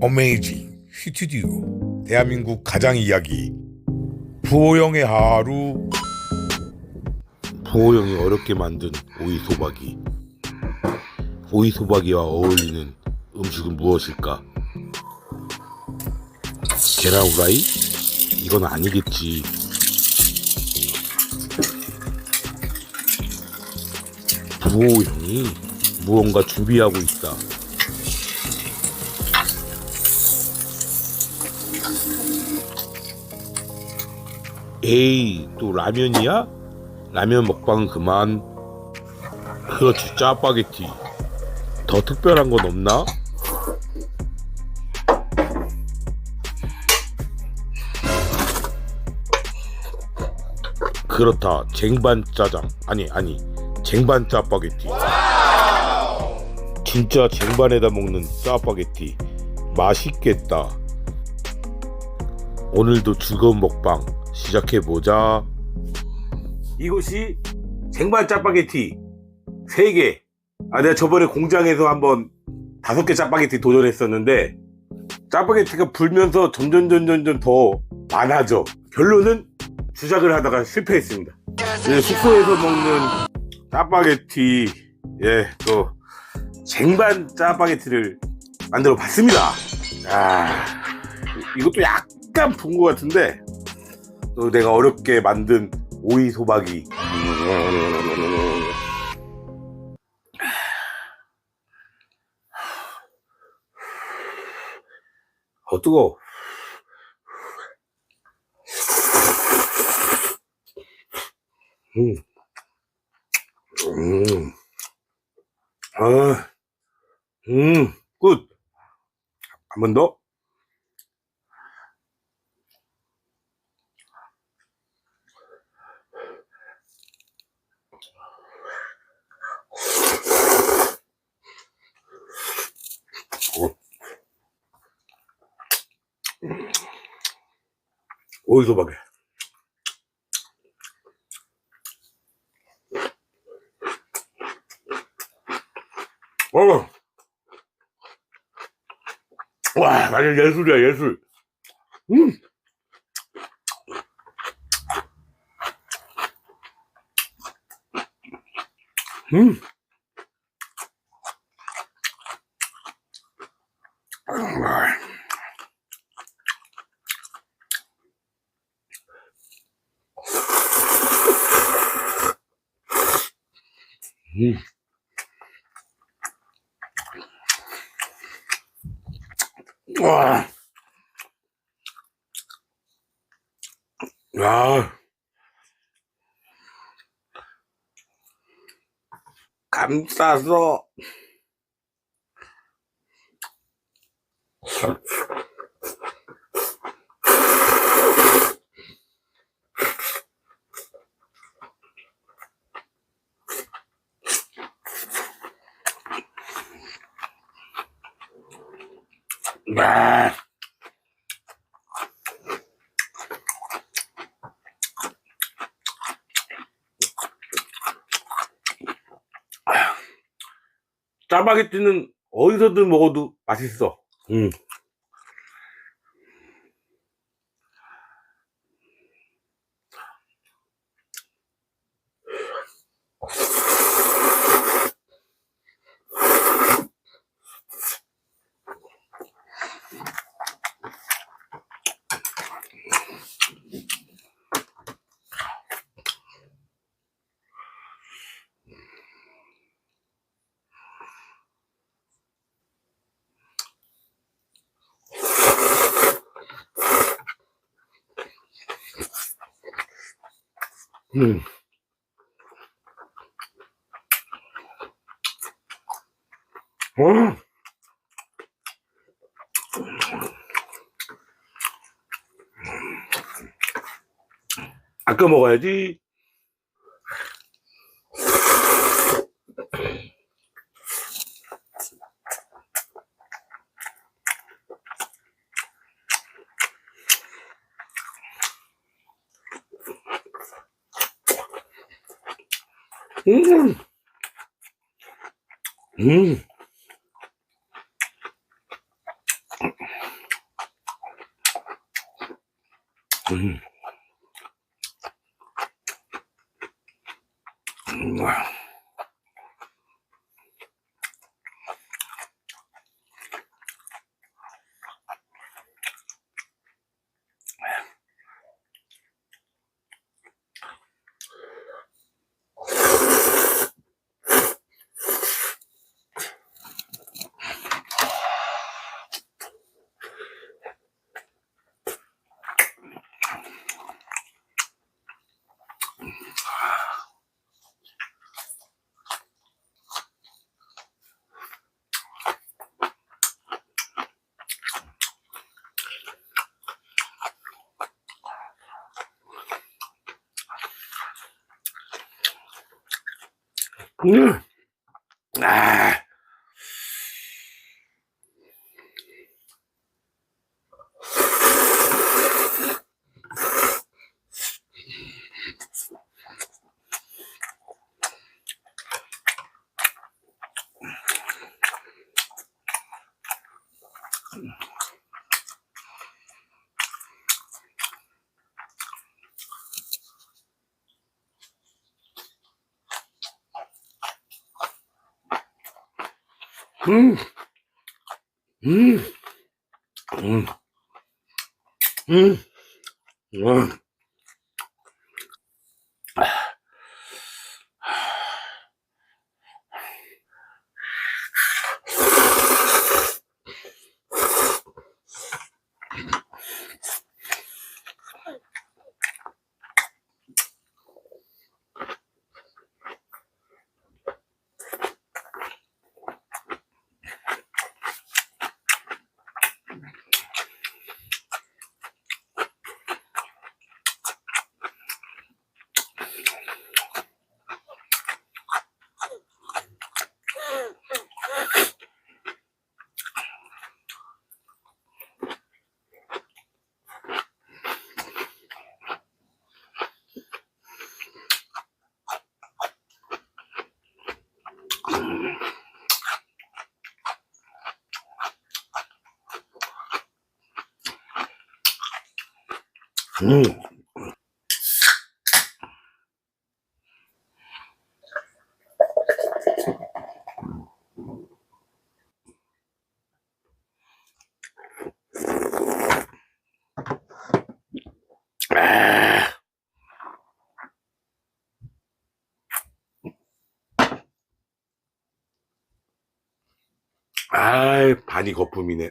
어메이징 스튜디오 대한민국 가장 이야기 부호영의 하루 부호영이 어렵게 만든 오이 소박이. 오이 소박이와 어울리는 음식은 무엇일까? 계란 후라이? 이건 아니겠지. 부호영이 무언가 준비하고 있다. 에이, 또 라면이야? 라면 먹방은 그만. 그렇지, 짜파게티. 더 특별한 건 없나? 그렇다, 쟁반 짜장. 아니, 아니, 쟁반 짜파게티. 진짜 쟁반에다 먹는 짜파게티. 맛있겠다. 오늘도 즐거운 먹방 시작해보자. 이곳이 쟁반 짜파게티 3개. 아, 내가 저번에 공장에서 한번 다섯 개 짜파게티 도전했었는데, 짜파게티가 불면서 점점, 점점, 점더 많아져. 결론은 주작을 하다가 실패했습니다. 이제 숙소에서 먹는 짜파게티, 예, 또, 쟁반 짜파게티를 만들어 봤습니다. 아, 이것도 약 간분것 같은데, 또 내가 어렵게 만든 오이 소박이. 어, 뜨거워. 음. 음. 아. 음. 굿. 한 번 더. 오이 소박이. 어. 와, 완전 예술이야, 예술. 음. 음. 아. 음. 와. 야. 감싸서. 야. 짜파게티는 어디서든 먹어도 맛있어. 음. 음. 음. 아껴 먹어야지. 음. 음. 음. 음. 음. 아. 음. 음. 음. 음. 음. 음. 아. 아이, 반이 거품이네.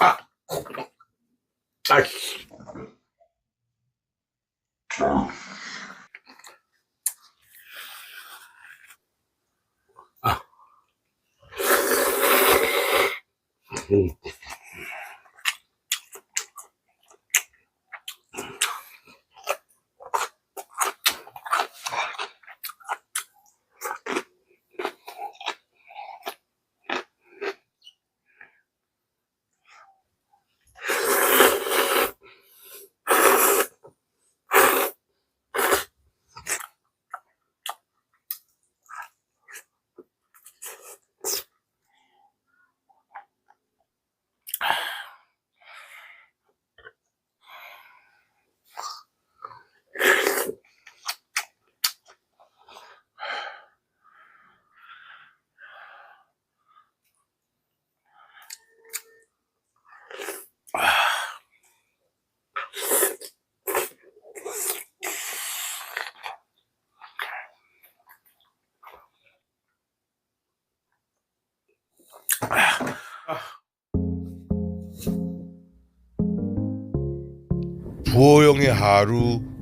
あ、あき。あ。うん。 부호영의 하루 끝.